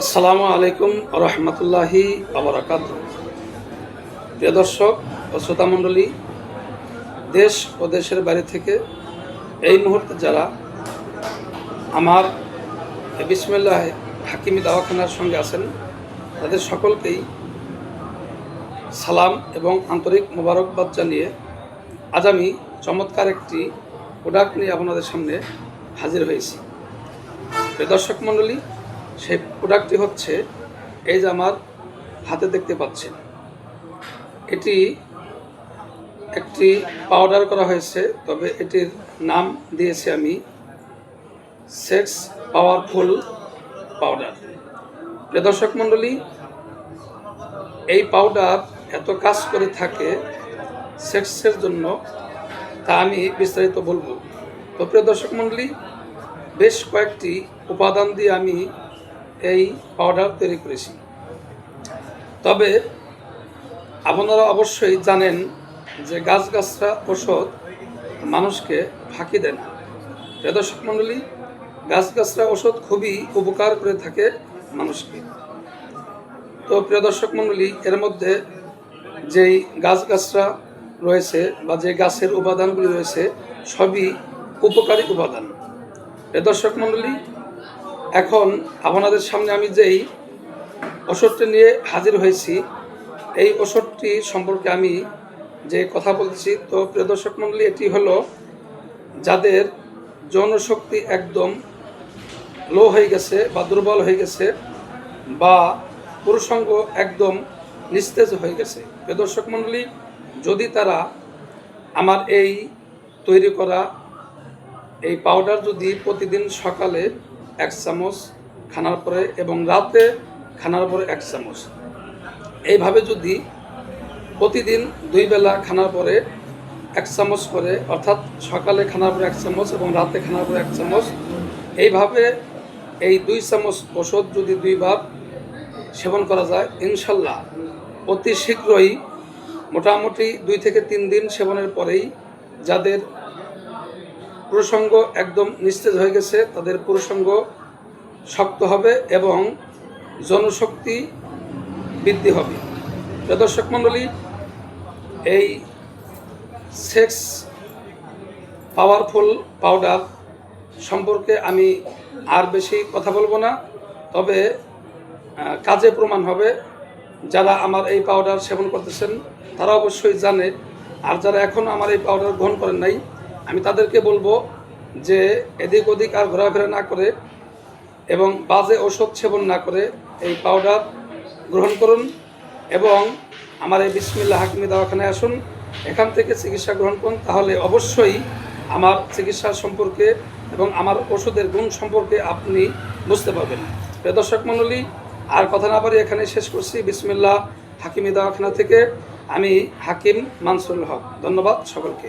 আসসালামু আলাইকুম রহমতুল্লাহি আবরাকাত। প্রিয় দর্শক ও শ্রোতামণ্ডলী দেশ ও দেশের বাইরে থেকে এই মুহূর্তে যারা আমার বিসমিল্লাহ হাকিমি দাওয়াখানার সঙ্গে আছেন, তাদের সকলকেই সালাম এবং আন্তরিক মোবারকবাদ জানিয়ে আজ আমি চমৎকার একটি প্রোডাক্ট নিয়ে আপনাদের সামনে হাজির হয়েছি। দর্শক মণ্ডলী, সেই প্রোডাক্টটি হচ্ছে এই যে আমার হাতে দেখতে পাচ্ছেন। এটি একটি পাউডার করা হয়েছে, তবে এটির নাম দিয়েছি আমি সেক্স পাওয়ারফুল পাউডার প্রিয় দর্শক মণ্ডলী, এই পাউডার এত কাজ করে থাকে সেক্সের জন্য, তা আমি বিস্তারিত বলব। তো প্রিয় দর্শক মণ্ডলী বেশ কয়েকটি উপাদান দিয়ে আমি এই পাউডার তৈরি করেছি। তবে আপনারা অবশ্যই জানেন যে গাছগাছরা ওষুধ মানুষকে ফাঁকি দেন প্রিয় দর্শক মণ্ডলী, গাছগাছরা ওষুধ খুবই উপকার করে থাকে মানুষকে। তো প্রিয় দর্শক মণ্ডলী, এর মধ্যে যেই গাছগাছরা রয়েছে বা যে গাছের উপাদানগুলি রয়েছে, সবই উপকারী উপাদান। প্রিয় দর্শক মণ্ডলী, এখন আপনাদের সামনে আমি যেই ওষুধটি নিয়ে হাজির হয়েছি, এই ওষুধটি সম্পর্কে আমি যে কথা বলছি, তো প্রিয় দর্শক মণ্ডলী, এটি হলো যাদের যৌনশক্তি একদম লো হয়ে গেছে বা দুর্বল হয়ে গেছে বা পুরুষাঙ্গ একদম নিস্তেজ হয়ে গেছে। প্রিয় দর্শক মণ্ডলী, যদি তারা আমার এই তৈরি করা এই পাউডার যদি প্রতিদিন সকালে এক চামচ খানার পরে এবং রাতে খানার পরে এক চামচ। এইভাবে যদি প্রতিদিন দুই বেলা খানার পরে এক চামচ করে, অর্থাৎ সকালে খানার পরে এক চামচ এবং রাতে খানার পরে এক চামচ, এইভাবে এই দুই চামচ ওষুধ যদি দুই দুইবার সেবন করা যায়, ইনশাল্লাহ অতি শীঘ্রই মোটামুটি দুই থেকে তিন দিন সেবনের পরেই যাদের প্রসঙ্গ একদম নিস্তেজ হয়ে গেছে, তাদের প্রসঙ্গ শক্ত হবে এবং জনশক্তি বৃদ্ধি হবে। দর্শক মণ্ডলী, এই সেক্স পাওয়ারফুল পাউডার সম্পর্কে আমি আর বেশি কথা বলব না, তবে কাজে প্রমাণ হবে। যারা আমার এই পাউডার সেবন করতেছেন, তারা অবশ্যই জানে, আর যারা এখন আমার এই পাউডার গ্রহণ করেন নাই আমি তাদেরকে বলব যে এদিক ওদিক আর ঘোরাফেরা না করে এবং বাজে ওষুধ সেবন না করে এই পাউডার গ্রহণ করুন এবং আমার এই বিসমিল্লা হাকিমি দাওয়াখানায় আসুন। এখান থেকে চিকিৎসা গ্রহণ করুন। তাহলে অবশ্যই আমার চিকিৎসা সম্পর্কে এবং আমার ওষুধের গুণ সম্পর্কে আপনি বুঝতে পারবেন। প্রিয় দর্শক মণ্ডলী, আর কথা না পারি এখানে শেষ করছি বিসমিল্লা হাকিমি দাওয়াখানা থেকে। আমি হাকিম মানসুরুল হক। ধন্যবাদ সকলকে।